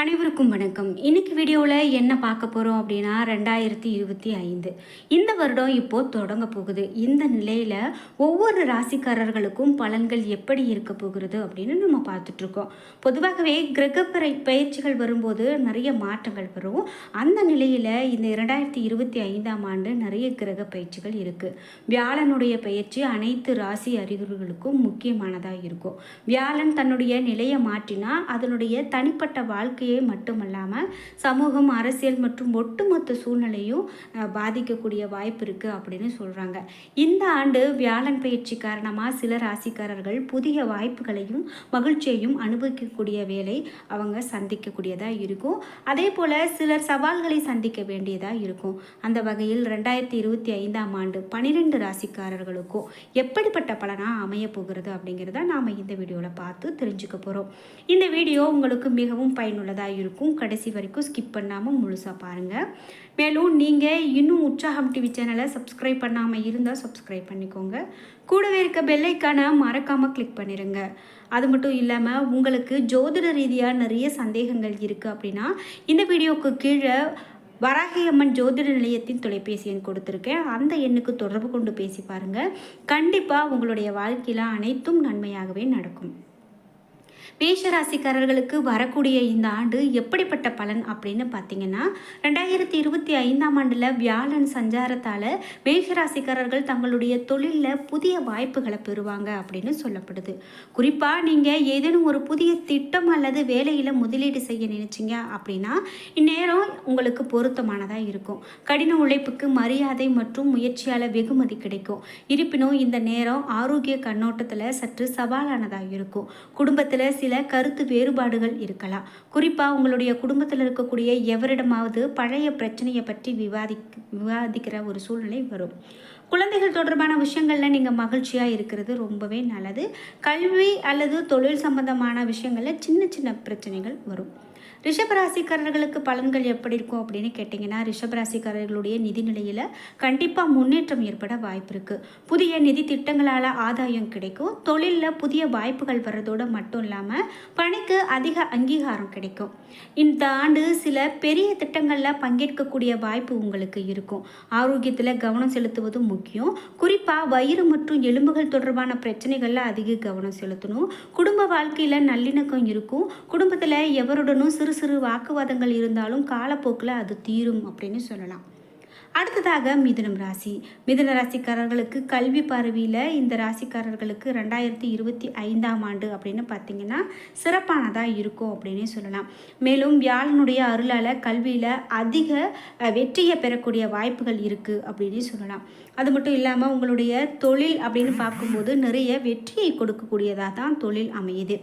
அனைவருக்கும் வணக்கம். இன்னைக்கு வீடியோவில் என்ன பார்க்க போகிறோம் அப்படின்னா ரெண்டாயிரத்தி இருபத்தி ஐந்து. இந்த வருடம் இப்போது தொடங்க போகுது. இந்த நிலையில் ஒவ்வொரு ராசிக்காரர்களுக்கும் பலன்கள் எப்படி இருக்க போகிறது அப்படின்னு நம்ம பார்த்துட்ருக்கோம் பொதுவாகவே கிரக பயிற்சிகள் வரும்போது நிறைய மாற்றங்கள் வரும். அந்த நிலையில் இந்த இரண்டாயிரத்தி இருபத்தி ஐந்தாம் ஆண்டு நிறைய கிரக பயிற்சிகள் இருக்குது வியாழனுடைய பயிற்சி அனைத்து ராசி அறிகுறிகளுக்கும் முக்கியமானதாக இருக்கும். வியாழன் தன்னுடைய நிலையை மாற்றினா அதனுடைய தனிப்பட்ட வாழ்க்கையை மட்டுமல்லாமல் சமூகம் அரசியல் மற்றும் ஒட்டுமொத்த சூழ்நிலையும் பாதிக்கக்கூடிய வாய்ப்பு இருக்குது அப்படின்னு சொல்கிறாங்க இந்த ஆண்டு வியாழன் பயிற்சி காரணமாக சில ராசிக்காரர்கள் புதிய வாய்ப்புகளையும் மகிழ்ச்சியையும் அனுபவிக்கக்கூடிய வேலை அவங்க சந்திக்கக்கூடியதாக இருக்கும். அதே போல் சிலர் சவால்களை சந்திக்க வேண்டியதாக இருக்கும். அந்த வகையில் ரெண்டாயிரத்தி இருபத்தி ஐந்தாம் ஆண்டு பன்னிரெண்டு ராசிக்காரர்களுக்கும் எப்படிப்பட்ட பலனாக அமைய போகிறது அப்படிங்கிறத நாம் இந்த வீடியோவில் பார்த்து தெரிஞ்சுக்க போகிறோம் இந்த வீடியோ உங்களுக்கு மிகவும் பயனுள்ளதாக இருக்கும் கடைசி வரைக்கும் ஸ்கிப் பண்ணாமல் முழுசாக பாருங்கள் மேலும் நீங்கள் இன்னும் உற்சாகம் டிவி சேனலை சப்ஸ்கிரைப் பண்ணாமல் இருந்தால் சப்ஸ்கிரைப் பண்ணிக்கோங்க. கூடவே இருக்க பெல்லைக்கான மறக்காமல் கிளிக் பண்ணிடுங்க அது மட்டும் இல்லாமல் உங்களுக்கு ஜோதிட ரீதியாக நிறைய சந்தேகங்கள் இருக்குது அப்படின்னா இந்த வீடியோவுக்கு கீழே வராகியம்மன் ஜோதிட நிலையத்தின் தொலைபேசி எண் கொடுத்துருக்கேன். அந்த எண்ணுக்கு தொடர்பு கொண்டு பேசி பாருங்கள் கண்டிப்பாக உங்களுடைய வாழ்க்கையில் அனைத்தும் நன்மையாகவே நடக்கும். மேஷராசிக்காரர்களுக்கு வரக்கூடிய இந்த ஆண்டு எப்படிப்பட்ட பலன் அப்படின்னு பார்த்தீங்கன்னா ரெண்டாயிரத்தி இருபத்தி ஐந்தாம் ஆண்டில் வியாழன் சஞ்சாரத்தால் மேஷராசிக்காரர்கள் தங்களுடைய தொழிலில் புதிய வாய்ப்புகளை பெறுவாங்க அப்படின்னு சொல்லப்படுது. குறிப்பாக நீங்கள் ஏதேனும் ஒரு புதிய திட்டம் அல்லது வேலையில் முதலீடு செய்ய நினச்சிங்க அப்படின்னா இந்நேரம் உங்களுக்கு பொருத்தமானதாக இருக்கும். கடின உழைப்புக்கு மரியாதை மற்றும் முயற்சியால் வெகுமதி கிடைக்கும். இருப்பினும் இந்த நேரம் ஆரோக்கிய கண்ணோட்டத்தில் சற்று சவாலானதாக இருக்கும். குடும்பத்தில் சில கருத்து வேறுபாடுகள் இருக்கலாம். குறிப்பாக உங்களுடைய குடும்பத்தில் இருக்கக்கூடிய எவரிடமாவது பழைய பிரச்சனையை பற்றி விவாதி விவாதிக்கிற ஒரு சூழ்நிலை வரும். குழந்தைகள் தொடர்பான விஷயங்களில் நீங்கள் மகிழ்ச்சியாக இருக்கிறது ரொம்பவே நல்லது. கல்வி அல்லது தொழில் சம்பந்தமான விஷயங்களில் சின்ன சின்ன பிரச்சனைகள் வரும். ரிஷபராசிக்காரர்களுக்கு பலன்கள் எப்படி இருக்கும் அப்படின்னு கேட்டிங்கன்னா ரிஷபராசிக்காரர்களுடைய நிதி நிலையில் கண்டிப்பாக முன்னேற்றம் ஏற்பட வாய்ப்பு இருக்குது புதிய நிதி திட்டங்களால் ஆதாயம் கிடைக்கும். தொழிலில் புதிய வாய்ப்புகள் வர்றதோடு மட்டும் இல்லாமல் பணிக்கு அதிக அங்கீகாரம் கிடைக்கும். இந்த ஆண்டு சில பெரிய திட்டங்களில் பங்கேற்கக்கூடிய வாய்ப்பு உங்களுக்கு இருக்கும். ஆரோக்கியத்தில் கவனம் செலுத்துவது முக்கியம். குறிப்பாக வயிறு மற்றும் எலும்புகள் தொடர்பான பிரச்சனைகளில் அதிக கவனம் செலுத்தணும். குடும்ப வாழ்க்கையில் நல்லிணக்கம் இருக்கும். குடும்பத்தில் எவருடனும் சிறு சிறு சிறு வாக்குவாதங்கள் இருந்தாலும் காலப்போக்கில் அது தீரும் அப்படின்னு சொல்லலாம். அடுத்ததாக மிதுனம் ராசி. மிதுன ராசிக்காரர்களுக்கு கல்வி பார்வையில் இந்த ராசிக்காரர்களுக்கு ரெண்டாயிரத்தி இருபத்தி ஐந்தாம் ஆண்டு அப்படின்னு பார்த்தீங்கன்னா சிறப்பானதாக இருக்கும் அப்படின்னே சொல்லலாம். மேலும் வியாழனுடைய அருளால் கல்வியில் அதிக வெற்றியை பெறக்கூடிய வாய்ப்புகள் இருக்குது அப்படின்னே சொல்லலாம். அது மட்டும் இல்லாமல் உங்களுடைய தொழில் அப்படின்னு பார்க்கும்போது நிறைய வெற்றியை கொடுக்கக்கூடியதாக தான் தொழில் அமையுது.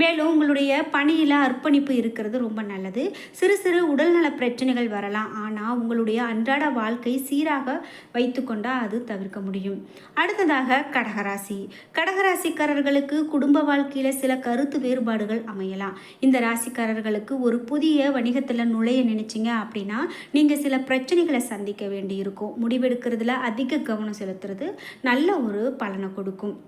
மேலும் உங்களுடைய பணியில் அர்ப்பணிப்பு இருக்கிறது ரொம்ப நல்லது. சிறு சிறு உடல்நல பிரச்சனைகள் வரலாம். ஆனால் உங்களுடைய அன்றாட வாழ்க்கை சீராக வைத்துக்கொண்டால் அது தவிர்க்க முடியும். அடுத்ததாக கடகராசி. கடகராசிக்காரர்களுக்கு குடும்ப வாழ்க்கையில் சில கருத்து வேறுபாடுகள் அமையலாம். இந்த ராசிக்காரர்களுக்கு ஒரு புதிய வணிகத்தில் நுழைய நினைச்சிங்க அப்படின்னா நீங்கள் சில பிரச்சனைகளை சந்திக்க வேண்டியிருக்கும். முடிவெடுக்கிறதுல அதிக கவனம் செலுத்துறது நல்ல ஒரு பலனை கொடுக்கும்.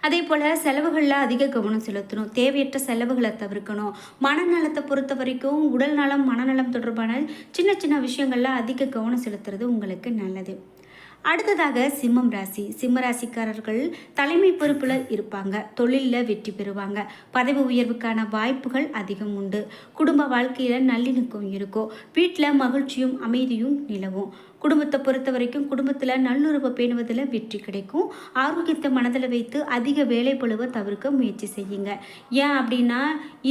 அதே போல் செலவுகளில் அதிக கவனம் செலுத்தணும். தேவையற்ற செலவுகளை தவிர்க்கணும். மனநலத்தை பொறுத்த வரைக்கும் உடல் நலம் மனநலம் தொடர்பான சின்ன சின்ன விஷயங்களில் அதிக கவனம் செலுத்துறது உங்களுக்கு நல்லது. அடுத்ததாக சிம்மம் ராசி. சிம்ம ராசிக்காரர்கள் தலைமை பொறுப்பில் இருப்பாங்க. தொழிலில் வெற்றி பெறுவாங்க. பதவி உயர்வுக்கான வாய்ப்புகள் அதிகம் உண்டு. குடும்ப வாழ்க்கையில் நல்லிணக்கம் இருக்கும். வீட்டில் மகிழ்ச்சியும் அமைதியும் நிலவும். குடும்பத்தை பொறுத்த வரைக்கும் குடும்பத்தில் நல்லுறவை பேணுவதில் வெற்றி கிடைக்கும். ஆரோக்கியத்தை மனதில் வைத்து அதிக வேலைப்பளுவை தவிர்க்க முயற்சி செய்யுங்க. ஏன் அப்படின்னா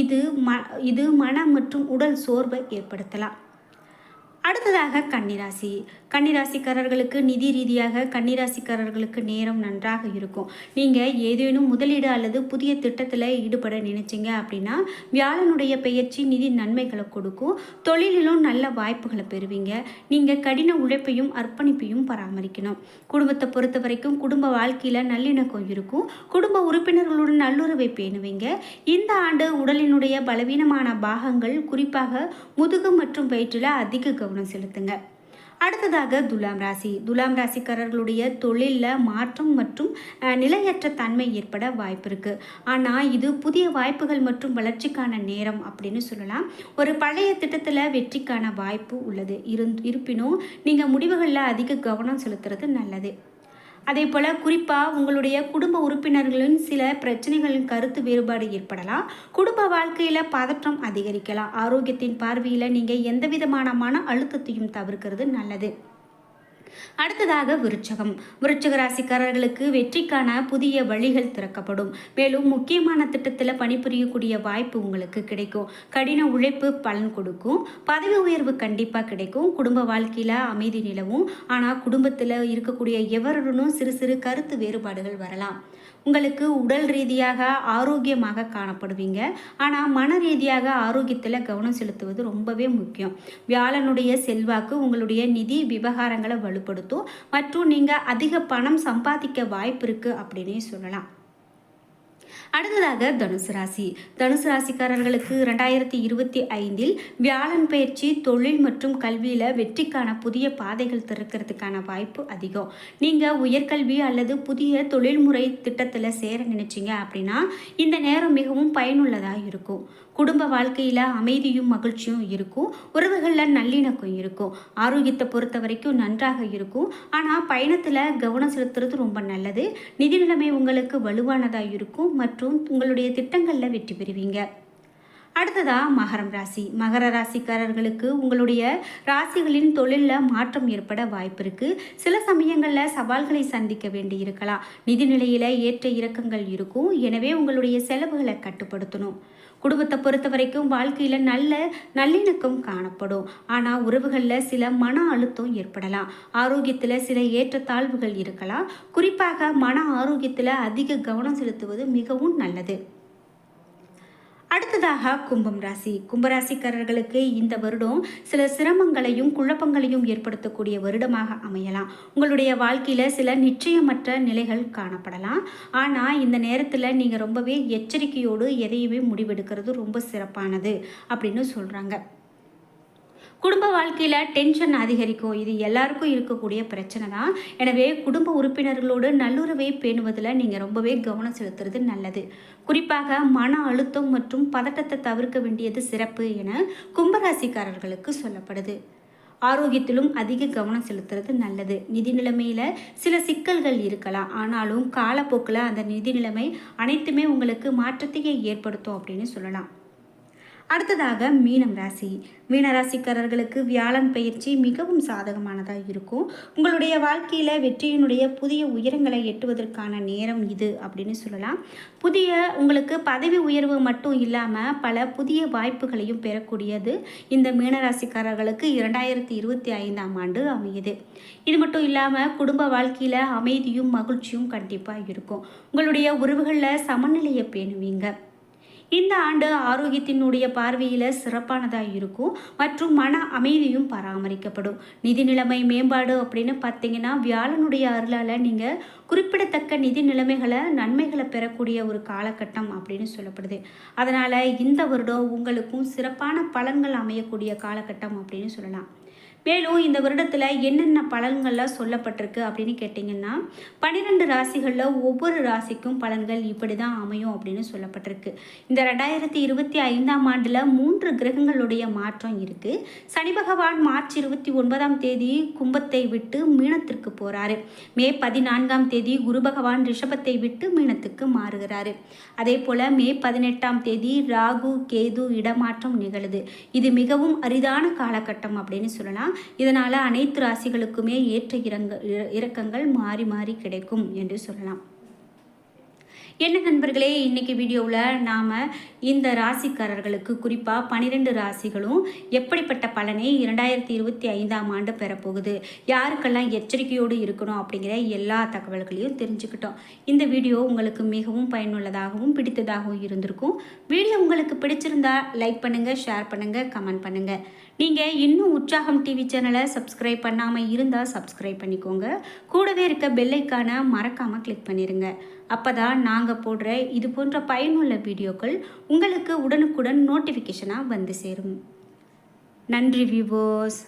இது ம இது மன மற்றும் உடல் சோர்வை ஏற்படுத்தலாம். அடுத்ததாக கன்னிராசி. கன்னிராசிக்காரர்களுக்கு நிதி ரீதியாக கன்னிராசிக்காரர்களுக்கு நேரம் நன்றாக இருக்கும். நீங்கள் ஏதேனும் முதலீடு அல்லது புதிய திட்டத்தில் ஈடுபட நினைச்சிங்க அப்படின்னா வியாழனுடைய பெயர்ச்சி நிதி நன்மைகளை கொடுக்கும். தொழிலிலும் நல்ல வாய்ப்புகளை பெறுவீங்க. நீங்கள் கடின உழைப்பையும் அர்ப்பணிப்பையும் பராமரிக்கணும். குடும்பத்தை பொறுத்த வரைக்கும் குடும்ப வாழ்க்கையில் நல்லிணக்கம் இருக்கும். குடும்ப உறுப்பினர்களுடன் நல்லுறவை பேணுவீங்க. இந்த ஆண்டு உடலினுடைய பலவீனமான பாகங்கள் குறிப்பாக முதுகு மற்றும் வயிற்றில் அதிக கவனம் செலுத்துங்க. அடுத்ததாக துலாம் ராசி. துலாம் ராசிக்காரர்களுடைய தொழிலில் மாற்றம் மற்றும் நிலையற்ற தன்மை ஏற்பட வாய்ப்பு இருக்குது ஆனால் இது புதிய வாய்ப்புகள் மற்றும் வளர்ச்சிக்கான நேரம் அப்படின்னு சொல்லலாம். ஒரு பழைய திட்டத்தில் வெற்றிக்கான வாய்ப்பு உள்ளது. இரு இருப்பினும் நீங்கள் முடிவுகளில் அதிக கவனம் செலுத்துறது நல்லது. அதே போல் குறிப்பாக உங்களுடைய குடும்ப உறுப்பினர்களின் சில பிரச்சனைகளின் கருத்து வேறுபாடு ஏற்படலாம். குடும்ப வாழ்க்கையில் பதற்றம் அதிகரிக்கலாம். ஆரோக்கியத்தின் பார்வையில் நீங்கள் எந்த விதமான மன அழுத்தத்தையும் தவிர்க்கிறது நல்லது. அடுத்ததாக விருச்சகம். விருச்சக ராசிக்காரர்களுக்கு வெற்றிக்கான புதிய வழிகள் திறக்கப்படும். மேலும் முக்கியமான திட்டத்தில் பணிபுரியக்கூடிய வாய்ப்பு உங்களுக்கு கிடைக்கும். கடின உழைப்பு பலன் கொடுக்கும். பதவி உயர்வு கண்டிப்பாக கிடைக்கும். குடும்ப வாழ்க்கையில் அமைதி நிலவும். ஆனால் குடும்பத்தில் இருக்கக்கூடிய எவருடனும் சிறு சிறு கருத்து வேறுபாடுகள் வரலாம். உங்களுக்கு உடல் ரீதியாக ஆரோக்கியமாக காணப்படுவீங்க. ஆனால் மன ரீதியாக ஆரோக்கியத்தில் கவனம் செலுத்துவது ரொம்பவே முக்கியம். வியாழனுடைய செல்வாக்கு உங்களுடைய நிதி விவகாரங்களை வலுப்படுத்தும். மற்றும் நீங்கள் அதிக பணம் சம்பாதிக்க வாய்ப்பு இருக்குது அப்படின்னே சொல்லலாம். அடுத்ததாக தனுசு ராசி. தனுசு ராசிக்காரர்களுக்கு ரெண்டாயிரத்தி இருபத்தி ஐந்தில் வியாழன் பயிற்சி தொழில் மற்றும் கல்வியில் வெற்றிக்கான புதிய பாதைகள் திறக்கிறதுக்கான வாய்ப்பு அதிகம். நீங்கள் உயர்கல்வி அல்லது புதிய தொழில்முறை திட்டத்தில் சேர நினைச்சிங்க அப்படின்னா இந்த நேரம் மிகவும் பயனுள்ளதாக இருக்கும். குடும்ப வாழ்க்கையில் அமைதியும் மகிழ்ச்சியும் இருக்கும். உறவுகளில் நல்லிணக்கம் இருக்கும். ஆரோக்கியத்தை பொறுத்த வரைக்கும் நன்றாக இருக்கும். ஆனால் பயணத்தில் கவனம் செலுத்துறது ரொம்ப நல்லது. நிதி நிலைமை உங்களுக்கு வலுவானதாக இருக்கும். மற்றும் மற்றும் உங்களுடைய திட்டங்களில் வெற்றி பெறுவீங்க. அடுத்ததாக மகரம் ராசி. மகர ராசிக்காரர்களுக்கு உங்களுடைய ராசிகளின் தொழிலில் மாற்றம் ஏற்பட வாய்ப்பு இருக்குது சில சமயங்களில் சவால்களை சந்திக்க வேண்டி இருக்கலாம். நிதி நிலையில் ஏற்ற இறக்கங்கள் இருக்கும். எனவே உங்களுடைய செலவுகளை கட்டுப்படுத்தணும். குடும்பத்தை பொறுத்த வரைக்கும் வாழ்க்கையில் நல்ல நல்லிணக்கம் காணப்படும். ஆனால் உறவுகளில் சில மன அழுத்தம் ஏற்படலாம். ஆரோக்கியத்தில் சில ஏற்றத்தாழ்வுகள் இருக்கலாம். குறிப்பாக மன ஆரோக்கியத்தில் அதிக கவனம் செலுத்துவது மிகவும் நல்லது. அடுத்ததாக கும்பம் ராசி. கும்பராசிக்காரர்களுக்கு இந்த வருடம் சில சிரமங்களையும் குழப்பங்களையும் ஏற்படுத்தக்கூடிய வருடமாக அமையலாம். உங்களுடைய வாழ்க்கையில் சில நிச்சயமற்ற நிலைகள் காணப்படலாம். ஆனால் இந்த நேரத்தில் நீங்கள் ரொம்பவே எச்சரிக்கையோடு எதையுமே முடிவெடுக்கிறது ரொம்ப சிறப்பானது அப்படின்னு சொல்கிறாங்க குடும்ப வாழ்க்கையில் டென்ஷன் அதிகரிக்கும். இது எல்லாருக்கும் இருக்கக்கூடிய பிரச்சனை தான். எனவே குடும்ப உறுப்பினர்களோடு நல்லுறவை பேணுவதில் நீங்கள் ரொம்பவே கவனம் செலுத்துறது நல்லது. குறிப்பாக மன அழுத்தம் மற்றும் பதட்டத்தை தவிர்க்க வேண்டியது சிறப்பு என கும்பராசிக்காரர்களுக்கு சொல்லப்படுது. ஆரோக்கியத்திலும் அதிக கவனம் செலுத்துறது நல்லது. நிதி நிலைமையில் சில சிக்கல்கள் இருக்கலாம். ஆனாலும் காலப்போக்கில் அந்த நிதி நிலைமை அனைத்துமே உங்களுக்கு மாற்றத்தையே ஏற்படுத்தும் அப்படின்னு சொல்லலாம். அடுத்ததாக மீனம் ராசி. மீனராசிக்காரர்களுக்கு வியாழன் பயிற்சி மிகவும் சாதகமானதாக இருக்கும். உங்களுடைய வாழ்க்கையில் வெற்றியினுடைய புதிய உயரங்களை எட்டுவதற்கான நேரம் இது அப்படின்னு சொல்லலாம். புதிய உங்களுக்கு பதவி உயர்வு மட்டும் இல்லாமல் பல புதிய வாய்ப்புகளையும் பெறக்கூடியது இந்த மீனராசிக்காரர்களுக்கு இரண்டாயிரத்தி இருபத்தி ஐந்தாம் ஆண்டு அமையுது. இது மட்டும் இல்லாமல் குடும்ப வாழ்க்கையில் அமைதியும் மகிழ்ச்சியும் கண்டிப்பாக இருக்கும். உங்களுடைய உறவுகளில் சமநிலையை பேணுவீங்க. இந்த ஆண்டு ஆரோக்கியத்தினுடைய பார்வையில் சிறப்பானதாக இருக்கும். மற்றும் மன அமைதியும் பராமரிக்கப்படும். நிதி நிலைமை மேம்பாடு அப்படின்னு பார்த்தீங்கன்னா வியாழனுடைய அருளால் நீங்கள் குறிப்பிடத்தக்க நிதி நிலைமைகளை நன்மைகளை பெறக்கூடிய ஒரு காலகட்டம் அப்படின்னு சொல்லப்படுது. அதனால் இந்த வருடம் உங்களுக்கும் சிறப்பான பலன்கள் அமையக்கூடிய காலகட்டம் அப்படின்னு சொல்லலாம். மேலும் இந்த வருடத்தில் என்னென்ன பலன்கள்லாம் சொல்லப்பட்டிருக்கு அப்படின்னு கேட்டிங்கன்னா பன்னிரெண்டு ராசிகளில் ஒவ்வொரு ராசிக்கும் பலன்கள் இப்படி தான் அமையும் அப்படின்னு சொல்லப்பட்டிருக்கு. இந்த ரெண்டாயிரத்தி இருபத்தி ஐந்தாம் ஆண்டில் மூன்று கிரகங்களுடைய மாற்றம் இருக்குது சனி பகவான் மார்ச் இருபத்தி ஒன்பதாம் தேதி கும்பத்தை விட்டு மீனத்திற்கு போகிறாரு மே பதினான்காம் தேதி குரு பகவான் ரிஷபத்தை விட்டு மீனத்துக்கு மாறுகிறாரு. அதே போல் மே பதினெட்டாம் தேதி ராகு கேது இடமாற்றம் நிகழுது. இது மிகவும் அரிதான காலகட்டம் அப்படின்னு சொல்லலாம். இதனால் அனைத்து ராசிகளுக்குமே ஏற்ற இறங்க இறக்கங்கள் மாறி மாறி கிடைக்கும் என்று சொல்லலாம். என்ன நண்பர்களே இன்றைக்கி வீடியோவில் நாம் இந்த ராசிக்காரர்களுக்கு குறிப்பாக பனிரெண்டு ராசிகளும் எப்படிப்பட்ட பலனை இரண்டாயிரத்தி இருபத்தி ஐந்தாம் ஆண்டு பெறப்போகுது யாருக்கெல்லாம் எச்சரிக்கையோடு இருக்கணும் அப்படிங்கிற எல்லா தகவல்களையும் தெரிஞ்சுக்கிட்டோம். இந்த வீடியோ உங்களுக்கு மிகவும் பயனுள்ளதாகவும் பிடித்ததாகவும் இருந்திருக்கும். வீடியோ உங்களுக்கு பிடிச்சிருந்தா லைக் பண்ணுங்கள் ஷேர் பண்ணுங்கள் கமெண்ட் பண்ணுங்கள் நீங்கள் இன்னும் உற்சாகம் டிவி சேனலை சப்ஸ்கிரைப் பண்ணாமல் இருந்தால் சப்ஸ்கிரைப் பண்ணிக்கோங்க. கூடவே இருக்க பெல்லைக்கான மறக்காமல் கிளிக் பண்ணிடுங்க அப்போ தான் நாங்கள் போடுற இது போன்ற பயனுள்ள வீடியோக்கள் உங்களுக்கு உடனுக்குடன் நோட்டிஃபிகேஷனாக வந்து சேரும். நன்றி வியூவோஸ்